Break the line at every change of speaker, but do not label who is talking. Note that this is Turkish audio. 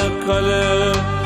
Çanakkale